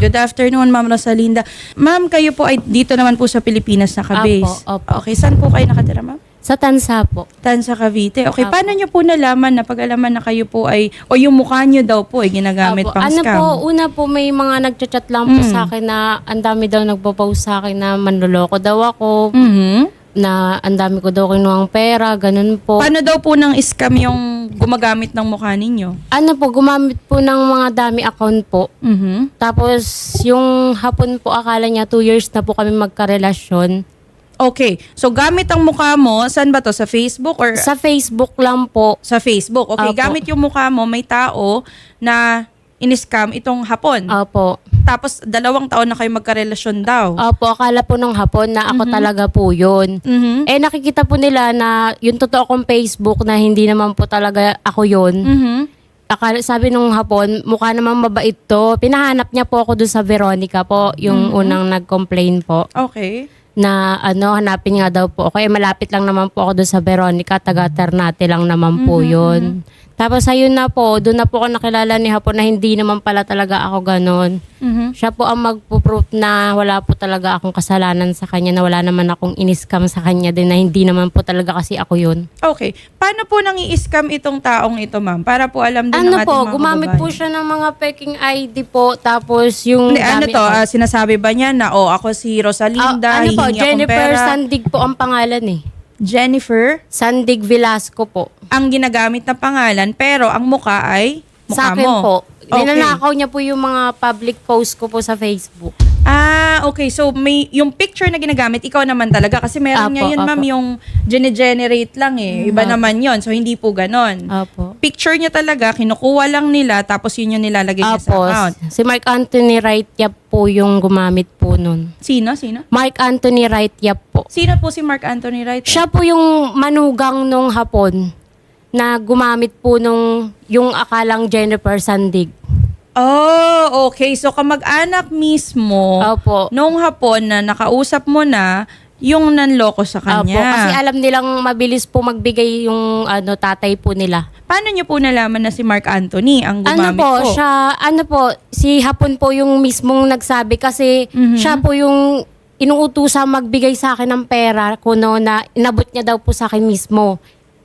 Good afternoon, Ma'am Rosalinda. Ma'am, kayo po ay dito naman po sa Pilipinas nakabase. Apo, opo. Okay, saan po kayo nakatira, ma'am? Sa Tansa po. Tansa Cavite. Okay, Apo. paano nyo po nalaman na pag-alaman na kayo po ay, o yung mukha nyo daw po ay ginagamit Apo. pang ano scam? po, una po may mga nagchat-chat lang po Mm. sa akin na ang dami daw nagpo-post sa akin na manloloko daw ako, Mhm. Na ang dami ko daw kinuhang pera, ganun po. Paano daw po ng scam yung gumagamit ng mukha ninyo? ano po, gumamit po ng mga dami account po. Mhm. Tapos, yung hapon po, akala niya two years na po kami magkarelasyon. Okay. So, gamit ang mukha mo, saan ba to? Sa Facebook or Sa Facebook lang po. sa Facebook? Okay, Apo. gamit yung mukha mo, may tao na in-scam itong hapon. Opo. Tapos, dalawang taon na kayo magkarelasyon daw. Opo, akala po ng hapon na ako talaga po yun. Mhm. Eh, nakikita po nila na yung totoo kong Facebook na hindi naman po talaga ako yun. Mhm. Akala, sabi nung hapon, mukha naman mabait to. Pinahanap niya po ako doon sa Veronica po, yung unang nag-complain po. Okay. Na ano, hanapin nga daw po. Okay, malapit lang naman po ako doon sa Veronica, taga Ternate lang naman po yun. Tapos ayun na po, doon na po ako nakilala ni Hapon na hindi naman pala talaga ako ganon. Mhm. Siya po ang magpo-proof na wala po talaga akong kasalanan sa kanya, na wala naman akong iniskam sa kanya din, na hindi naman po talaga kasi ako yun. Okay. Paano po nang i-scam itong taong ito, ma'am? Para po alam din ng Ano ating po, mga gumamit po kababayan. siya ng mga peking ID po, tapos yung... Hindi, ano to, ah, sinasabi ba niya na, oh, ako si Rosalinda, Ah, ano po, hihingi akong Jennifer pera. Sandig po ang pangalan eh. Jennifer, Sandig Velasco po. ang ginagamit na pangalan, pero ang muka ay mukha sa akin mo. po. Okay. Ninanakaw niya po yung mga public post ko po sa Facebook. Ah, okay. So, may, yung picture na ginagamit, ikaw naman talaga. Kasi meron Apo, ngayon, ma'am, apo. yung gene-generate lang eh. Iba Apo. naman yon So, hindi po ganon. Opo. Picture niya talaga, kinukuha lang nila, tapos yun yung nilalagay niya sa Apo, account. si Mark Anthony Wright Yap po yung gumamit po nun. Sino? Sino? Mark Anthony Wright Yap po. Sino po si Mark Anthony Wright? Siya po yung manugang nung hapon na gumamit po nung yung akalang Jennifer Sandig. Oh, okay. So, kamag-anak mismo, Opo. nung hapon na nakausap mo na, yung nanloko sa kanya. Opo, kasi alam nilang mabilis po magbigay yung ano tatay po nila. Paano niyo po nalaman na si Mark Anthony ang Ano gumamit po, siya, ano po, si Hapon po yung mismong nagsabi kasi Mhm. siya po yung inuutusan magbigay sa akin ng pera kuno na inabot niya daw po sa akin mismo.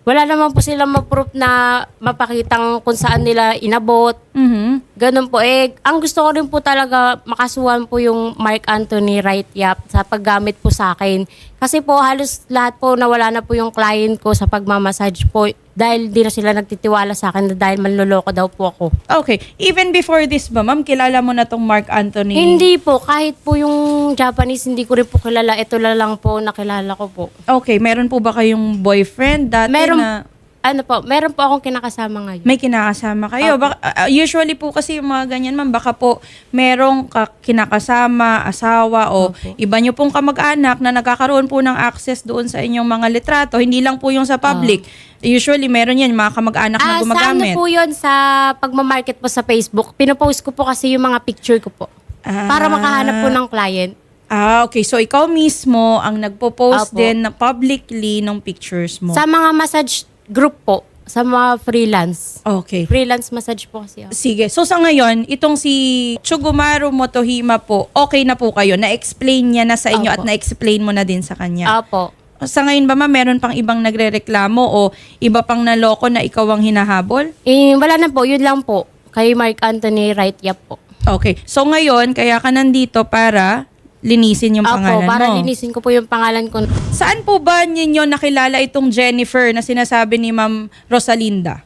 Wala naman po silang ma-proof na mapakitang kung saan nila inabot. Mhm. Ganun po. Eh, ang gusto ko rin po talaga makasuhan po yung Mark Anthony Wright Yap sa paggamit po sa akin. Kasi po halos lahat po nawala na po yung client ko sa pagmamassage po dahil di na sila nagtitiwala sa akin na dahil manloloko daw po ako. Okay. Even before this ba, ma'am, kilala mo na tong Mark Anthony? Hindi po, kahit po yung Japanese, hindi ko rin po kilala. Ito lang po nakilala ko po. Okay. Meron po ba kayong boyfriend dati Meron, na ano po, meron po akong kinakasama ngayon. may kinakasama kayo? Baka, uh, usually po kasi yung mga ganyan, ma'am, baka po merong ka- kinakasama, asawa, o Opo. iba nyo pong kamag-anak na nagkakaroon po ng access doon sa inyong mga litrato. Hindi lang po yung sa public. Usually, meron yan, mga kamag-anak na Ah, sa ano gumagamit. po yun sa pagmamarket po sa Facebook? Pinopost ko po kasi yung mga picture ko po. Ah. Para makahanap po ng client. Ah, okay. So, ikaw mismo ang nagpo-post Apo. din na publicly ng pictures mo. Sa mga massage group po, sa mga freelance. okay. Freelance massage po kasi ako. Sige. So sa ngayon, itong si Chugumaru Motohima po, okay na po kayo. Na-explain niya na sa inyo Apo. at na-explain mo na din sa kanya. Apo. sa ngayon ba ma, meron pang ibang nagrereklamo o iba pang naloko na ikaw ang hinahabol? Eh, wala na po, yun lang po. Kay Mark Anthony Wright Yap po. Okay. So ngayon, kaya ka nandito para linisin yung Apo, pangalan para mo. linisin ko po yung pangalan ko. Saan po ba ninyo nakilala itong Jennifer na sinasabi ni Ma'am Rosalinda?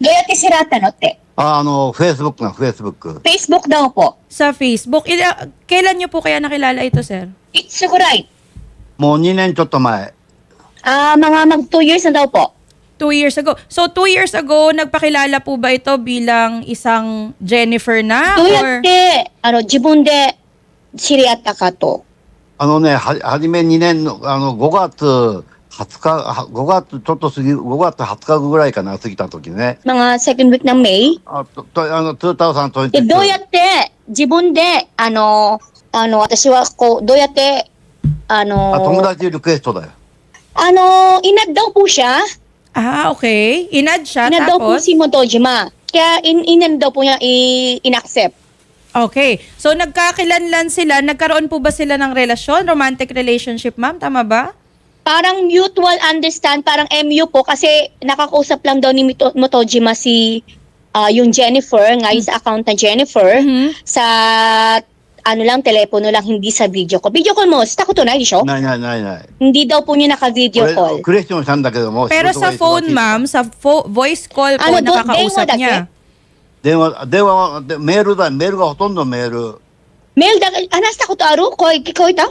どうやって知らったのって。ああの、フェイスブックが、フェイスブック。 Facebook daw po. Sa Facebook. Ila- kailan nyo po kaya nakilala ito, sir? いつぐらいもう2年ちょっと前。 Ah, mga mag 2 years na daw po. Two years ago. So, two years ago, nagpakilala po ba ito bilang isang Jennifer na? どうや Or, って、あの、自分で 知り合ったかと。あのね、はじめ2年の、あの、5月20日、5月ちょっと過ぎ、5月20日ぐらいかな、過ぎた時ね。まあ、セカンドウィッグのメあ、と、あの、トゥタウさんと。で、どうやって、自分で、あの、あの、私はこう、どうやって、あの、あ友達リクエストだよ。あの、いなどぶしゃあ、オッケー。いなっしゃ、たぶん。いなどぶしもとじま。kaya in inendo po niya i-inaccept. Okay. So nagkakilanlan sila, nagkaroon po ba sila ng relasyon, romantic relationship, ma'am? Tama ba? Parang mutual understand, parang MU po kasi nakakausap lang daw ni Mito- Motojima si ah, yung Jennifer, ngayon sa account na Jennifer, Mhm. sa ano lang, telepono lang, hindi sa video call. Video call mo,したことないでしょないないないない。 Hindi daw po niya naka-video こ call. れクレスチョンしたんだけども、 Pero 仕事が sa 忙しい phone, ma'am, sa fo- voice call po, Ano, do- nakakausap電話だけ niya. 電話、電話は、でメールだ、メールがほとんどメール。 Mail, da,話したことあるこ聞こえた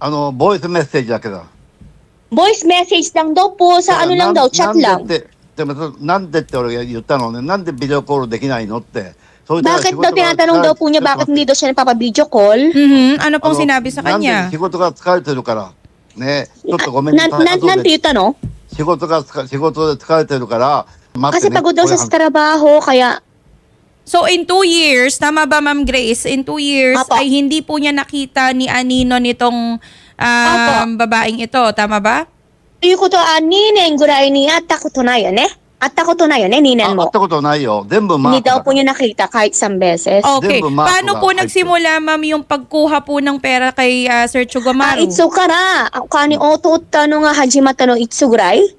あの、ボイスメッセージだけだ。 Voice message lang daw po sa ano lang daw, chat な lang. んでって、でもなんでって俺が言ったのね、なんでビデオコールできないのって。それで Bakit daw tinatanong daw po niya bakit hindi daw siya nagpapa-video call? Mhm. Ano pong sinabi sa なんで kanya? 仕事が疲れてるから。ね、ちょっとごめんななさい。ななんて言ったの仕事がつか仕事で疲れてるから、待って Kasi ね。 pagod daw siya sa trabaho, kaya So in two years, tama ba Ma'am Grace? In two years Apo. ay hindi po niya nakita ni Anino nitong um, babaeng ito. Tama ba? ということは、2年ぐらいに会ったことないよね。会ったことないよね、2あ会っ年も。たことないよ。全部マー Hindi クだ daw po niya nakita kahit isang beses. Okay. Denver, Marco Paano po nga. nagsimula ma'am yung pagkuha po ng pera kay ah, Sir あ、 Chugamaru? いつから、お金を取ったのが始まったのいつぐらい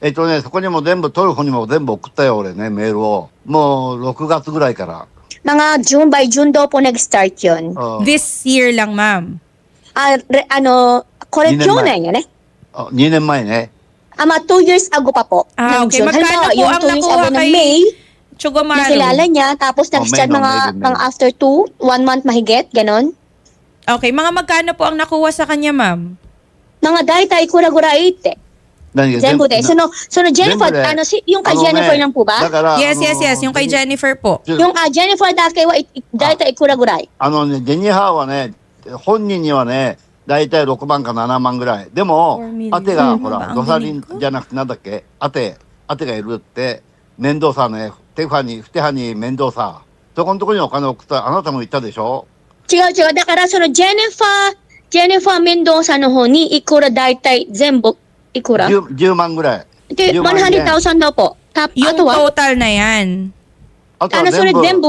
えっとね、そこにも全部、トルコにも全部送ったよ、俺ね、メールを。もう、6月ぐらいから。 Mga June by June daw po nag-start yun. うん This year lang ma'am. Ah, re, ano, これ二年前去年よね。あ2年前ね。 Ah, mga 2 years ago pa po. Ah, ng okay. June. Magkano Halimbawa, po yung ang 2 years nakuha ago ng kay May, Chugamaru? nakilala niya, tapos Oh, nag-start May, no, mga, May, May. mga after 2, 1 month mahigit, ganon. Okay. Mga magkano po ang nakuha sa kanya ma'am? Mga daitay kura-gurai ite. 何が Zenbu de. な So, no, so no, Jennifer, 全部で ano, si, yung kay あのね Jennifer lang po ba? だから、 Yes, あの yes, yes. Yung kay ジェ Jennifer po. ジェ Yung ah, Jennifer dake wa it- daitay kura-gurai. あのね、ジェニハーはね、本人にはね、だいたい6万か7万ぐらい。でも 4million、アテが、ほら、うんまあドサリンじゃなくて、なんだっけ、アテ、アテがいるって、面倒さね、テファに、フテハに面倒さ。そこのところにお金を送った、あなたも言ったでしょ Chigaw, chigaw. Da kara, so no, Jennifer, Jennifer Mendoza no ho ni ikura daitay zenbu ikura. 10, 10万ぐらい。 De, 10万円 100,000 daw po. Tap, Yung ato wa? total na yan. あとは Ano, それ全部、全部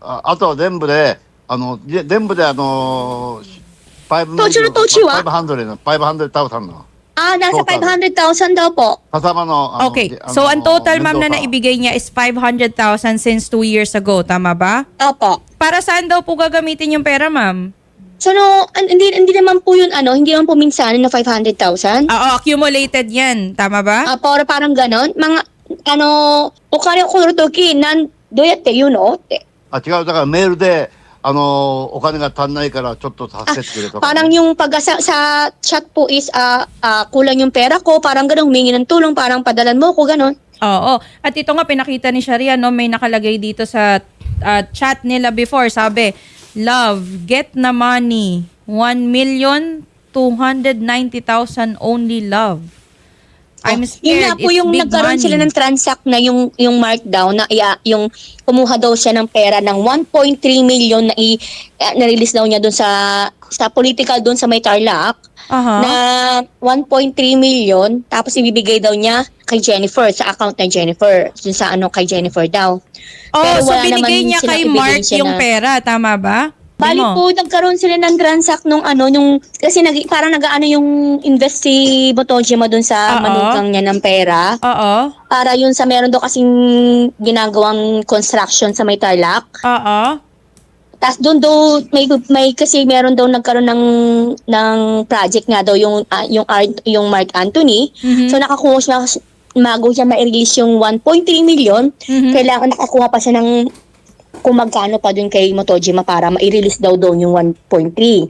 ああとは全部で、あの、で全部であのー、5途中の途中は500の、500,000の。 Ah, nasa Total. 500,000 daw po. kasama no, ano, Okay. di- ano, So ang total ma'am na Mendoza. naibigay niya is 500,000 since two years ago. Tama ba? Opo. Para saan daw po gagamitin yung pera ma'am? So no, an- hindi, hindi naman po yun ano, hindi naman po minsan na 500,000. Oo, accumulated yan. Tama ba? Ah, para parang ganon. Mga, ano, o kare ko toki, nan, doyate yun o. あ違うだからメールであのお金が足んないからちょっと助けてくれとか、 Parang yung pag sa, sa chat po is ah, ah, kulang yung pera ko, parang ganun, humingi ng tulong, parang padalan mo ko, ganon. Oo. At ito nga pinakita ni Sharia, no, may nakalagay dito sa uh, chat nila before. Sabi, Love, get na money. 1 million 290,000 only love. I'm Oh, Yun scared. nga po It's yung nagkaroon money. sila ng transact na yung yung markdown na iya, yung kumuha daw siya ng pera ng 1.3 million na i eh, na-release daw niya doon sa sa political doon sa may Tarlac Aha. na 1.3 million tapos ibibigay daw niya kay Jennifer sa account ng Jennifer dun sa ano kay Jennifer daw. oh, pero so binigay niya kay Mark yung na- pera. Tama ba? Bali po, nagkaroon sila ng transact nung ano, nung, kasi nag, parang nag-ano yung invest si Botojima dun sa Oo. manugang niya ng pera. Oo. Para yun sa meron daw kasing ginagawang construction sa may Tarlac. Oo. Tapos doon daw, may, may kasi meron daw nagkaroon ng, ng project nga daw yung, ah, yung, art, yung Mark Anthony. Mhm. So nakakuha siya, mago siya ma-release yung 1.3 million, Mhm. kailangan nakakuha pa siya ng kung magkano pa dun kay Motojima para ma-release daw doon yung 1.3.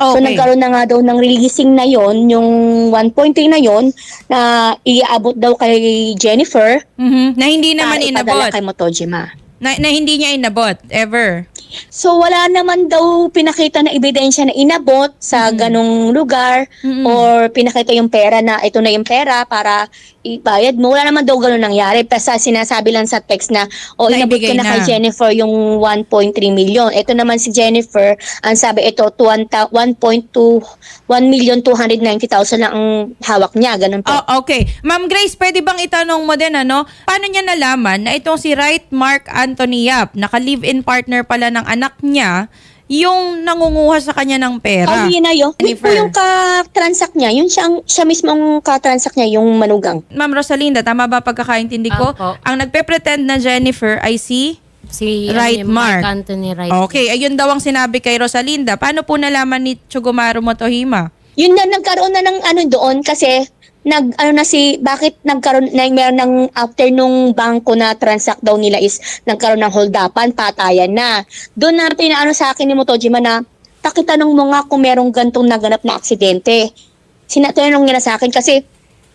So Okay. nagkaroon na nga daw ng releasing na yon yung 1.3 na yon na iaabot daw kay Jennifer Mhm. Na hindi naman inabot. kay Motojima. Na, na hindi niya inabot. Ever. So wala naman daw pinakita na ebidensya na inabot sa Mm. ganong lugar Mhm. or pinakita yung pera na ito na yung pera para ibayad mo. Wala naman daw ganun nangyari. Basta sinasabi lang sa text na o Na inabot ko ibigay na, kay na. Jennifer yung 1.3 million. Ito naman si Jennifer, ang sabi ito 1.2 1 million 290,000 lang ang hawak niya. Ganun po. Oh, okay. Ma'am Grace, pwede bang itanong mo din ano, paano niya nalaman na itong si Right Mark Anthony Yap, naka-live-in partner pala ng anak niya, yung nangunguha sa kanya ng pera. Oh, yun na yun. Yun po yung ka-transact niya. Yun siya, ang- siya mismo ang ka-transact niya, yung manugang. Ma'am Rosalinda, tama ba pagkakaintindi ko? Opo. Ang nagpe-pretend na Jennifer ay si... Si Right ano, Mark. Anthony Right. Okay, ayun daw ang sinabi kay Rosalinda. Paano po nalaman ni Chugumaru Motohima? Yun na, nagkaroon na ng ano doon kasi nag ano na si bakit nagkaroon na meron ng after nung bangko na transact daw nila is nagkaroon ng holdapan patayan na doon na pinaano sa akin ni Motojima na pakitanong mo nga kung merong gantong naganap na aksidente sinatanong niya na sa akin kasi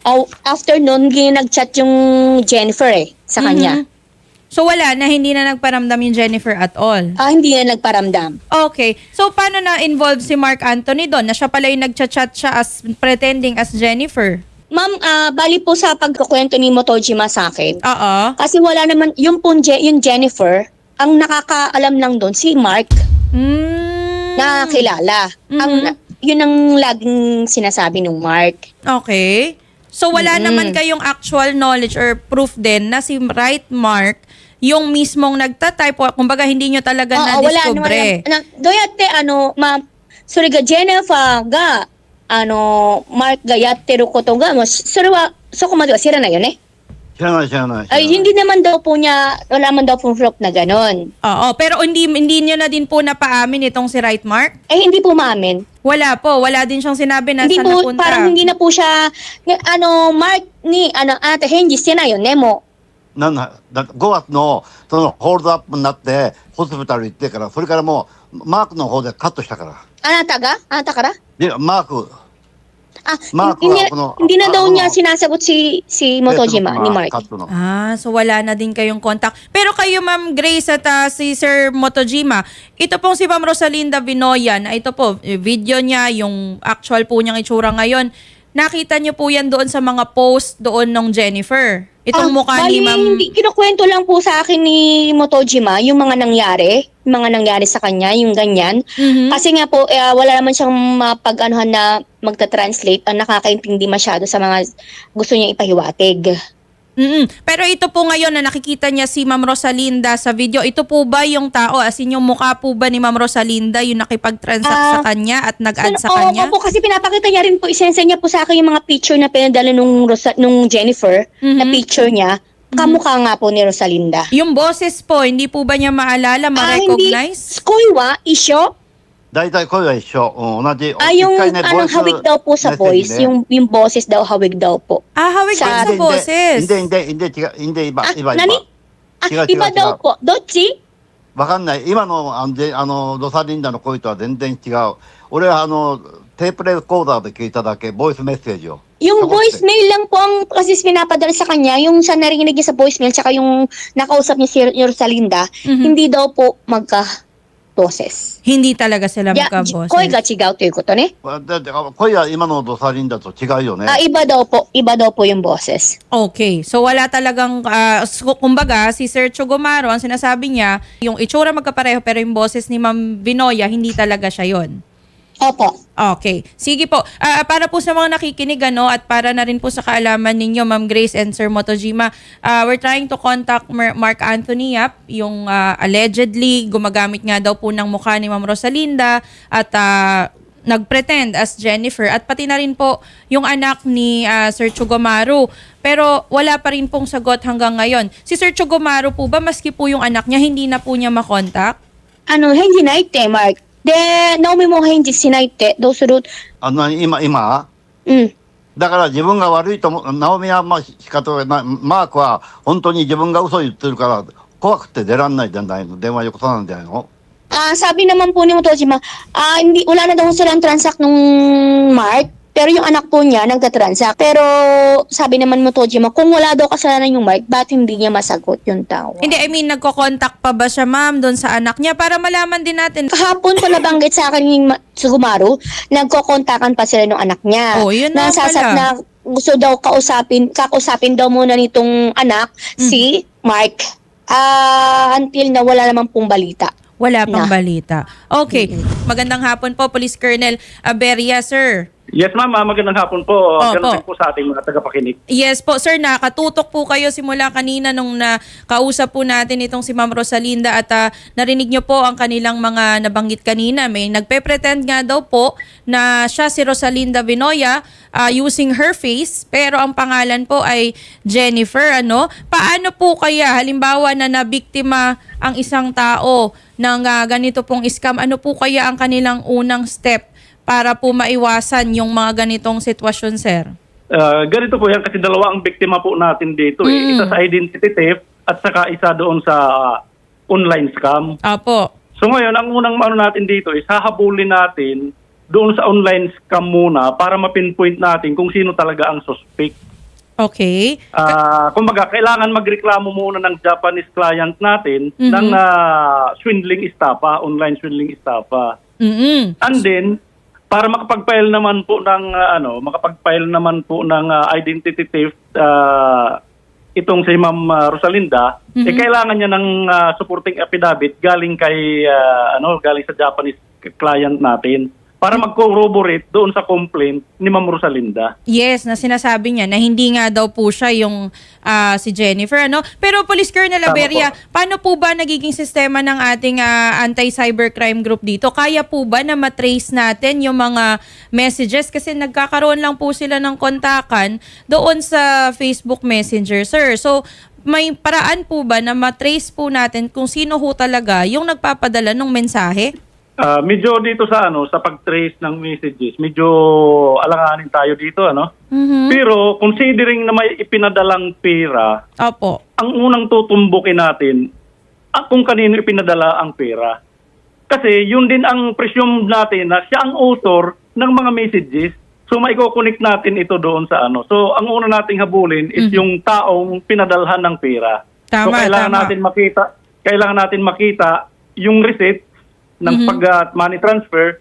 oh, after hindi nag-chat yung Jennifer eh sa kanya Mhm. So wala na, hindi na nagparamdam yung Jennifer at all. ah hindi na nagparamdam Okay. So paano na involved si Mark Anthony doon? Na siya pala yung nagchat-chat siya as pretending as Jennifer. Ma'am, ah, bali po sa pagkukwento ni Motojima sa akin Oo. Kasi wala naman, yung po, Je- yung Jennifer, ang nakakaalam lang doon si Mark Mm. na kilala. Ang, yun ang laging sinasabi ng Mark. Okay. So wala naman kayong actual knowledge or proof din na si Right Mark yung mismong nagtatype o kumbaga hindi nyo talaga Oo, wala naman. na-discover. Na, doyate, ano, ma, sorry ga, Jennifer ga, ano, Mark ga, yatte ru koto ga, mo, sure wa, so kumadi wa, sira na yun eh. 知らない知らない。知らない Ay, hindi naman daw po niya, wala man daw pong proof na ganon. Oo, pero hindi hindi niyo na din po napaamin itong si Right Mark? Eh, hindi po maamin. Wala po, wala din siyang sinabi na hindi saan po, napunta. parang hindi na po siya, ano, Mark ni, ano, ate, hindi siya na yun, Nemo. なんだだ5月のそのホールドアップになってホスピタル行ってからそれからもうマークの方でカットしたから Anata ga? Anata ka ra? でマーク Ah, Mark, hindi, wala ko no- hindi na daw ano, niya sinasagot si si Motojima ni Mark. カットの Ah, so wala na din kayong contact. Pero kayo, Ma'am Grace at ah, si Sir Motojima, ito pong si Ma'am Rosalinda Vinoyan, ah, ito po, eh, video niya, yung actual po niyang itsura ngayon, nakita niyo po yan doon sa mga post doon ng Jennifer. Itong Ah, mukha ni bali, Ma'am... Hindi, kinukwento lang po sa akin ni Motojima yung mga nangyari, yung mga nangyari sa kanya, yung ganyan. Mhm. Kasi nga po, eh, wala naman siyang mapag-anuhan na magta-translate, ang nakakaintindi masyado sa mga gusto niya ipahiwatig. Mm-mm. Pero ito po ngayon na nakikita niya si Ma'am Rosalinda sa video, ito po ba yung tao, as in yung mukha po ba ni Ma'am Rosalinda yung nakipag-transact sa Ah, kanya at nag-add sa Oo, kanya? Opo, kasi pinapakita niya rin po, isensa niya po sa akin yung mga picture na pinadala nung, Rosa, nung Jennifer, na Mhm. picture niya, kamukha nga po ni Rosalinda. Yung boses po, hindi po ba niya maalala, Ah, hindi. ma-recognize? Skoywa, isyo, 大体声は一緒、うん、同じ ah, yung 一回ね anong ボイス hawig daw po sa メッセー voice, ジね yung, yung boses daw hawig daw po. Ah, hawig din sa Sa- いんで boses. いんでいんでいんで違ういんで今 Ah, 今今 nani? Ah, 違う違う iba 違う daw po. Dochi? わかんない今のあのであのロサリンダの声とは全然違う俺はあのテープレコーダーで聞いただけボイスメッセージを Yung Ako, voicemail lang po ang kasi pinapadala sa kanya, yung sa narinig niya sa voicemail, tsaka yung nakausap niya si Rosalinda, Mhm. hindi daw po magka-boses. Hindi talaga sila Ya, magka-boses. 声が違うということね。だって声は今のロサリンダと違うよね Ah, iba daw po, iba daw po yung boses. Okay. So wala talagang, ah, so, kumbaga, si Sir Chugomaro, ang sinasabi niya, yung itsura magkapareho pero yung boses ni Ma'am Vinoya, hindi talaga siya yon. Opo. Okay. Sige po. Ah, ah, para po sa mga nakikinig ano at para na rin po sa kaalaman ninyo Ma'am Grace and Sir Motojima, ah, we're trying to contact Mar- Mark Anthony Yap, yung ah, allegedly gumagamit nga daw po ng mukha ni Ma'am Rosalinda at ah, nagpretend as Jennifer at pati na rin po yung anak ni ah, Sir Chugomaru. Pero wala pa rin pong sagot hanggang ngayon. Si Sir Chugomaru po ba maski po yung anak niya hindi na po niya makontak? Ano, hindi na ite, Mark. で、ナオミも返事しないって、どうする？あの今今？うん。だから自分が悪いと思うナオミはまあ仕方がない。マークは本当に自分が嘘言ってるから怖くて出らんないじゃないの。電話よこさないんじゃないの Ah, sabi naman po ni Motojima, ah, hindi, wala na daw silang transact nung Mark. Pero yung anak po niya, nagtatransact. Pero sabi naman mo, Tojima, kung wala daw kasalanan yung Mark, ba't hindi niya masagot yung tao? Hindi, I mean, nagko-contact pa ba siya ma'am doon sa anak niya para malaman din natin Kahapon ko nabanggit sa akin yung Ma- Sugumaru, nagkokontakan pa sila ng anak niya. Oh, yun na Nasasat pala. na gusto daw kausapin, kakausapin daw muna nitong anak, Mm. si Mark. Ah, until na wala namang pong balita. Wala pang Na. balita. Okay. Magandang hapon po, Police Colonel Aberia, sir. Yes, ma'am. ah, Magandang hapon po. Opo. Ganun din po sa ating mga tagapakinig. Yes po, sir, nakatutok po kayo simula kanina nung nakausap po natin itong si Ma'am Rosalinda at ah, narinig nyo po ang kanilang mga nabanggit kanina. May nagpe-pretend nga daw po na siya si Rosalinda Vinoya ah, using her face pero ang pangalan po ay Jennifer. Ano? Paano po kaya halimbawa na nabiktima ang isang tao ng ah, ganito pong scam? Ano po kaya ang kanilang unang step para po maiwasan yung mga ganitong sitwasyon, sir? Ah, ganito po yan kasi dalawa ang biktima po natin dito. Eh. Mm. Isa sa identity theft at saka isa doon sa online scam. Apo. So ngayon, ang unang ano natin dito is hahabulin natin doon sa online scam muna para mapinpoint natin kung sino talaga ang suspect. Okay. Ah, kumbaga, kailangan magreklamo muna ng Japanese client natin Mhm. ng ah, swindling estafa, online swindling estafa. Mm-mm. And then, para makapag-file naman po ng ah, ano, makapag-file naman po ng ah, identity theft ah, itong si Ma'am ah, Rosalinda, eh kailangan niya ng ah, supporting affidavit galing kay ah, ano, galing sa Japanese client natin para mag-corroborate doon sa complaint ni Ma'am Rosalinda. Yes, na sinasabi niya na hindi nga daw po siya yung ah, si Jennifer. Ano? Pero Police Colonel Tama Aberia, po. paano po ba nagiging sistema ng ating ah, anti-cybercrime group dito? Kaya po ba na matrace natin yung mga messages? Kasi nagkakaroon lang po sila ng kontakan doon sa Facebook Messenger, sir. So, may paraan po ba na matrace po natin kung sino ho talaga yung nagpapadala ng mensahe? Ah, medyo dito sa ano, sa pag-trace ng messages, medyo alanganin tayo dito ano. Mhm. Pero considering na may ipinadalang pera, Opo. ang unang tutumbukin natin ah, kung kanino ipinadala ang pera. Kasi yun din ang presume natin na siya ang author ng mga messages. So maiko-connect natin ito doon sa ano. So ang una nating habulin is yung taong pinadalhan ng pera. so. Tama, kailangan tama. natin makita, kailangan natin makita yung receipt ng Mhm. pag ah, money transfer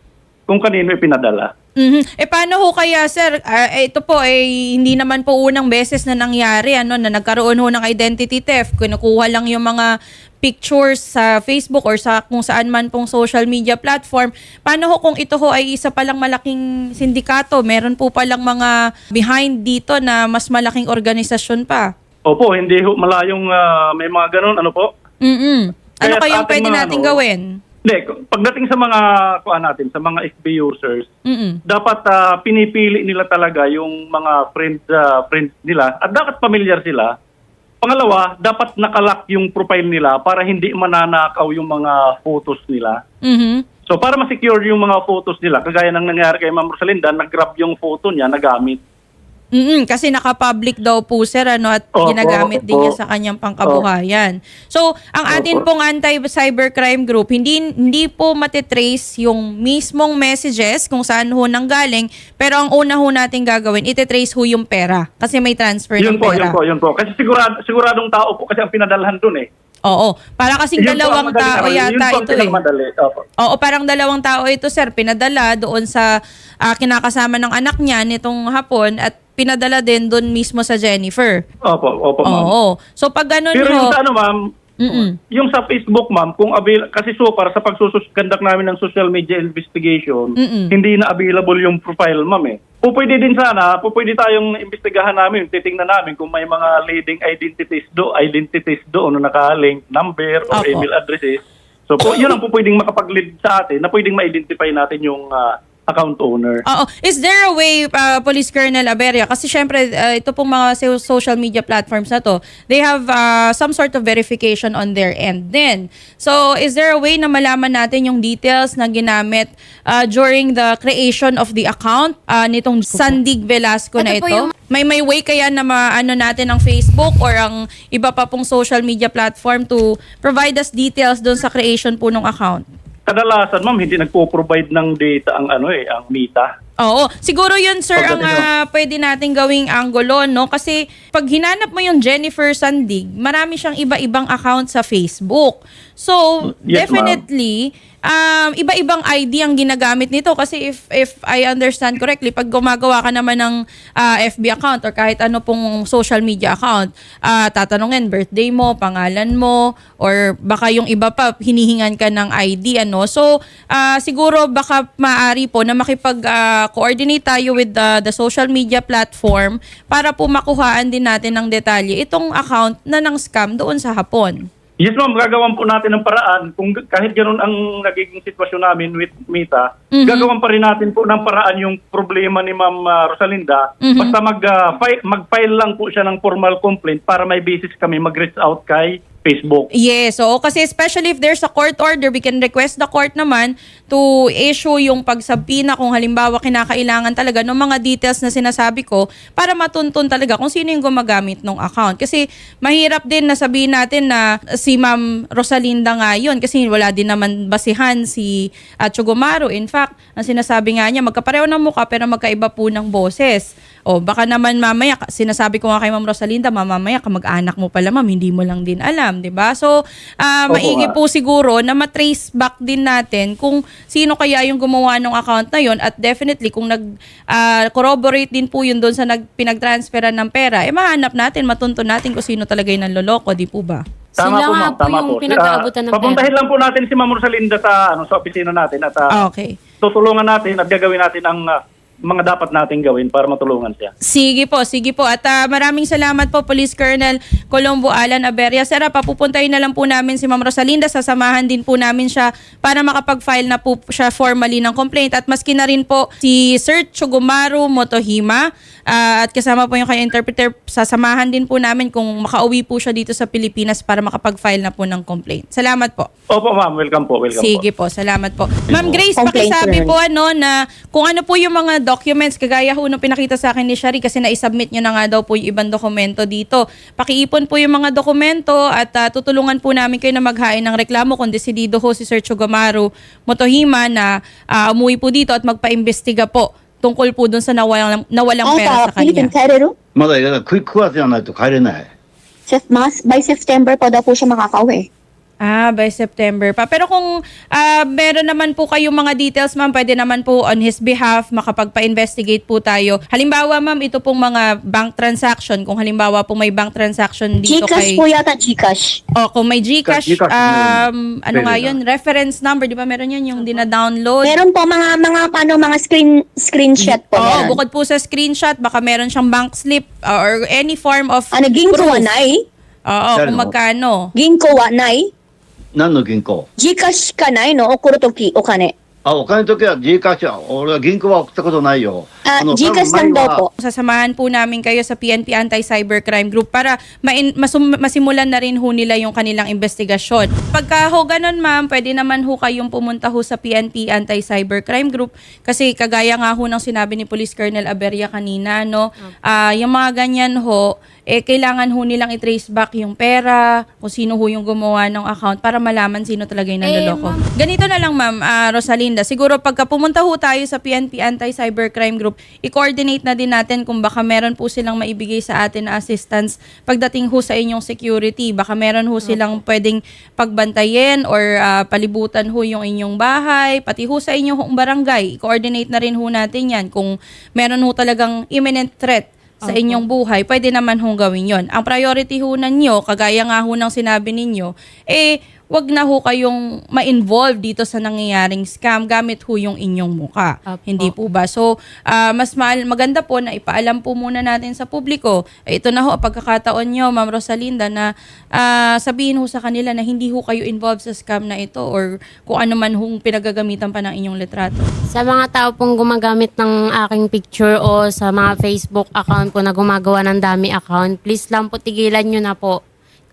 kung kanino ipinadala. Mhm. Eh paano ho kaya sir, eh, ito po eh hindi naman po unang beses na nangyari ano na nagkaroon ho ng identity theft. Kinukuha lang yung mga pictures sa Facebook or sa kung saan man pong social media platform. Paano ho kung ito ho ay isa palang malaking sindikato? Meron po palang mga behind dito na mas malaking organisasyon pa. Opo, hindi ho malayong ah, may mga ganun ano po. Mm. Ano Kaya kayang pwede mga nating ano, gawin? Hindi, pagdating sa mga kuan natin, sa mga FB users, Mm. dapat ah, pinipili nila talaga yung mga friends ah, friends nila at dapat familiar sila. Pangalawa, dapat nakalock yung profile nila para hindi mananakaw yung mga photos nila. Mhm. So para ma-secure yung mga photos nila, kagaya ng nangyari kay Ma'am Rosalinda, nag-grab yung photo niya, nagamit. Mm kasi naka-public daw po sir ano at Opo, ginagamit din niya opo. sa kanyang pangkabuhayan. So, ang atin Opo. pong anti-cybercrime group, hindi hindi po matitrace yung mismong messages kung saan ho nanggaling, pero ang una ho natin gagawin, ititrace ho yung pera kasi may transfer ng Yun po, pera. yun po, yun po. Kasi sigurado, siguradong tao po kasi ang pinadalhan dun eh. Oo, para kasing Yun dalawang tao. Yun yata ang ito eh. pinakamadali. Opo. Oo, parang dalawang tao ito, sir. Pinadala doon sa ah, kinakasama ng anak niya nitong hapon at pinadala din doon mismo sa Jennifer. Opo, opo, ma'am. Oo. So pag ganun Pero ho, yung sa ano, ma'am, Mm-mm. yung sa Facebook, ma'am, kung avail kasi so para sa pagsususkandak namin ng social media investigation, Mm-mm. hindi na available yung profile, ma'am eh. Pupwede din sana, pupwede tayong imbestigahan namin, titingnan namin kung may mga leading identities do, identities doon na naka-link, number or Opo. email addresses. So po, yun ang pupwedeng makapag-lead sa atin na pwedeng ma-identify natin yung ah, account owner. Oo. Is there a way, uh, Police Colonel Aberia, kasi syempre, uh, ito pong mga so- social media platforms na to, they have uh, some sort of verification on their end din. So, is there a way na malaman natin yung details na ginamit uh, during the creation of the account uh, nitong Sandig Velasco na Ito po ito? yung- May may way kaya na maano natin ang Facebook or ang iba pa pong social media platform to provide us details doon sa creation po ng account? Kadalasan, ma'am, hindi nagpo-provide ng data ang ano eh, ang Mita. Oo. Siguro yun, sir, ang ah, pwede nating gawing angulo, no? Kasi pag hinanap mo yung Jennifer Sandig, marami siyang iba-ibang account sa Facebook. So, Yes, definitely, um, iba-ibang ID ang ginagamit nito kasi if if I understand correctly, pag gumagawa ka naman ng ah, FB account or kahit ano pong social media account, ah, tatanungin birthday mo, pangalan mo, or baka yung iba pa hinihingan ka ng ID ano. So ah, siguro baka maaari po na makipag-coordinate tayo with the, the social media platform para po makuhaan din natin ng detalye itong account na ng scam doon sa Hapon. Yes ma'am, gagawan po natin ng paraan. Kung kahit ganun ang nagiging sitwasyon namin with Mita, Mhm. gagawan pa rin natin po ng paraan yung problema ni Ma'am ah, Rosalinda. Mhm. Basta mag, ah, fi- mag-file lang po siya ng formal complaint para may basis kami mag-reach out kay Facebook. Yes, oo. Kasi especially if there's a court order, we can request the court naman to issue yung pagsabina kung halimbawa kinakailangan talaga ng mga details na sinasabi ko para matuntun talaga kung sino yung gumagamit ng account. Kasi mahirap din na sabihin natin na si Ma'am Rosalinda nga yun kasi wala din naman basihan si uh, Chugumaro. In fact, ang sinasabi nga niya, magkapareho ng mukha pero magkaiba po ng boses. O baka naman mamaya, sinasabi ko nga kay Ma'am Rosalinda, mamamaya kamag-anak mo pala ma'am, hindi mo lang din alam, di ba? So, Opo, maigi po siguro na matrace back din natin kung sino kaya yung gumawa ng account na yon at definitely kung nag-corroborate din po yun doon sa nag, pinag-transferan ng pera, eh mahanap natin, matuntun natin kung sino talaga yung nanloloko, di po ba? Sila nga ma'am, po yung pinag-aabutan ng Ah, Papuntahin lang po natin si Ma'am Rosalinda sa, ano, sa opisina natin at ah, Okay. tutulungan natin at gagawin natin ang ah, mga dapat natin gawin para matulungan siya. Sige po, sige po. At ah, maraming salamat po Police Colonel Colombo Alan Aberia. Sir, ah, papupuntahin na lang po namin si Ma'am Rosalinda. Sasamahan din po namin siya para makapag-file na po siya formally ng complaint. At maski na rin po si Sir Chugumaru Motohima ah, at kasama po yung kanya interpreter, sasamahan din po namin kung makauwi po siya dito sa Pilipinas para makapag-file na po ng complaint. Salamat po. Opo ma'am, welcome po, welcome po. Sige po, salamat po. Ma'am Grace, Complaint pakisabi po ano na kung ano po yung mga documents, kagaya ho nung pinakita sa akin ni Shari kasi na-submit nyo na nga daw po yung ibang dokumento dito. Pakiipon po yung mga dokumento at ah, tutulungan po namin kayo na maghain ng reklamo kung desidido ho si Sir Chugamaru Motohima na ah, umuwi po dito at magpa-imbestiga po tungkol po dun sa nawalang, nawalang pera sa あなた、フィリピン kanya. 帰れるまだ9 9月じゃないと帰れない。 Sep, mas, by September pa daw po siya makakauwi. Ah, by September pa. Pero kung ah, meron naman po kayong mga details, ma'am, pwede naman po on his behalf makapagpa-investigate po tayo. Halimbawa, ma'am, ito pong mga bank transaction. Kung halimbawa po may bank transaction dito Gcash kay... po yata, Gcash. Oh, kung may GCash, Gcash, um, ano nga yun, reference number, di ba meron yun yung dina-download? Meron po mga mga paano mga screen screenshot po Oo, meron. bukod po sa screenshot, baka meron siyang bank slip uh, or any form of Ano ginko proof. wa nai? Oo, kung no? magkano. Ginko wa nai? 何の銀行 Gcash ka nai no? 送るときお金。あ、お金の時は G カッシュは、俺は銀行は送ったことないよ。あ、の Gcash 多分 lang daw 前は po. Sasamahan po namin kayo sa PNP Anti-Cybercrime Group para main, masum, masimulan na rin ho nila yung kanilang investigasyon. Pagka ho ganun ma'am, pwede naman ho kayong pumunta ho sa PNP Anti-Cybercrime Group kasi kagaya nga ho ng sinabi ni Police Colonel Aberia kanina, no? Ah, yung mga ganyan ho, eh kailangan ho nilang i-trace back yung pera, kung sino ho yung gumawa ng account para malaman sino talaga yung nanloloko. Ganito na lang ma'am, ah, Rosalinda, siguro pagka pumunta ho tayo sa PNP Anti-Cybercrime Group, i-coordinate na din natin kung baka meron po silang maibigay sa atin na assistance pagdating ho sa inyong security. Baka meron ho silang pwedeng pagbantayin or ah, palibutan ho yung inyong bahay, pati ho sa inyong barangay. I-coordinate na rin ho natin yan kung meron ho talagang imminent threat sa inyong buhay, pwede naman hong gawin yon. Ang priority ho ninyo, kagaya nga ho ng sinabi ninyo, eh, wag na ho kayong ma-involve dito sa nangyayaring scam gamit ho yung inyong muka. Apo. Hindi po ba? So, ah, mas mahal, maganda po na ipaalam po muna natin sa publiko. Eh, ito na ho, pagkakataon nyo, Ma'am Rosalinda, na ah, sabihin ho sa kanila na hindi ho kayo involved sa scam na ito or kung ano man hong pinagagamitan pa ng inyong litrato. Sa mga tao pong gumagamit ng aking picture o sa mga Facebook account ko na gumagawa ng dami account, please lang po tigilan nyo na po.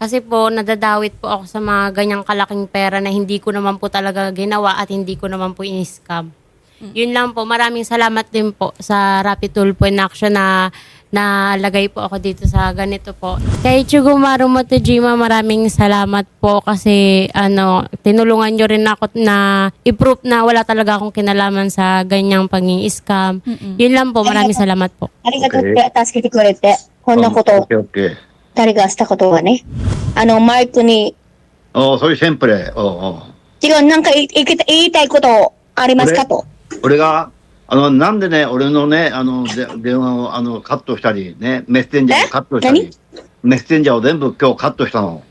Kasi po, nadadawit po ako sa mga ganyang kalaking pera na hindi ko naman po talaga ginawa at hindi ko naman po in-scam. Yun lang po. Maraming salamat din po sa Rapid Tulpo in Action na nalagay po ako dito sa ganito po. Kay Chugumaru Motojima, maraming salamat po kasi ano, tinulungan nyo rin ako na i-prove na wala talaga akong kinalaman sa ganyang pang-i-scam. Yun lang po. Maraming salamat po. ありがとう Okay. って助けてくれて。こんなこオッとケーオッケー。 誰がしたことはね。あの、マイクに、おそれシンプル。おうおう。 違う、なんかいい言いたいことありますかと。俺が、あの、なんでね、俺のね、あの、で電話をあのカットしたり、ね、メッセンジャーをカットしたり、メッセンジャーを全部今日カットしたの。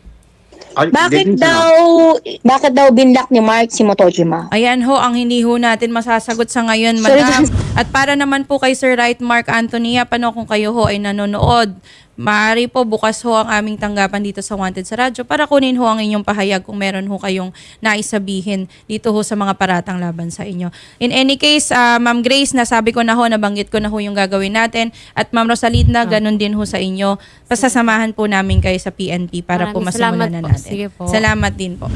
あでき Bakit んじゃない daw, bakit daw binlock ni Mark si Motojima? Ayan ho, ang hindi ho natin masasagot sa ngayon, Sorry, madam. At para naman po kay Sir Right Mark Antonia, paano kung kayo ho ay nanonood? Maaari po bukas ho ang aming tanggapan dito sa Wanted sa Radyo para kunin ho ang inyong pahayag kung meron ho kayong naisabihin dito ho sa mga paratang laban sa inyo. In any case, ah, Ma'am Grace, nasabi ko na ho, nabanggit ko na ho yung gagawin natin. At Ma'am Rosalinda, ganun din ho sa inyo. Pasasamahan po namin kayo sa PNP para po Maraming masimulan salamat na po. natin. Sige po. Salamat din po.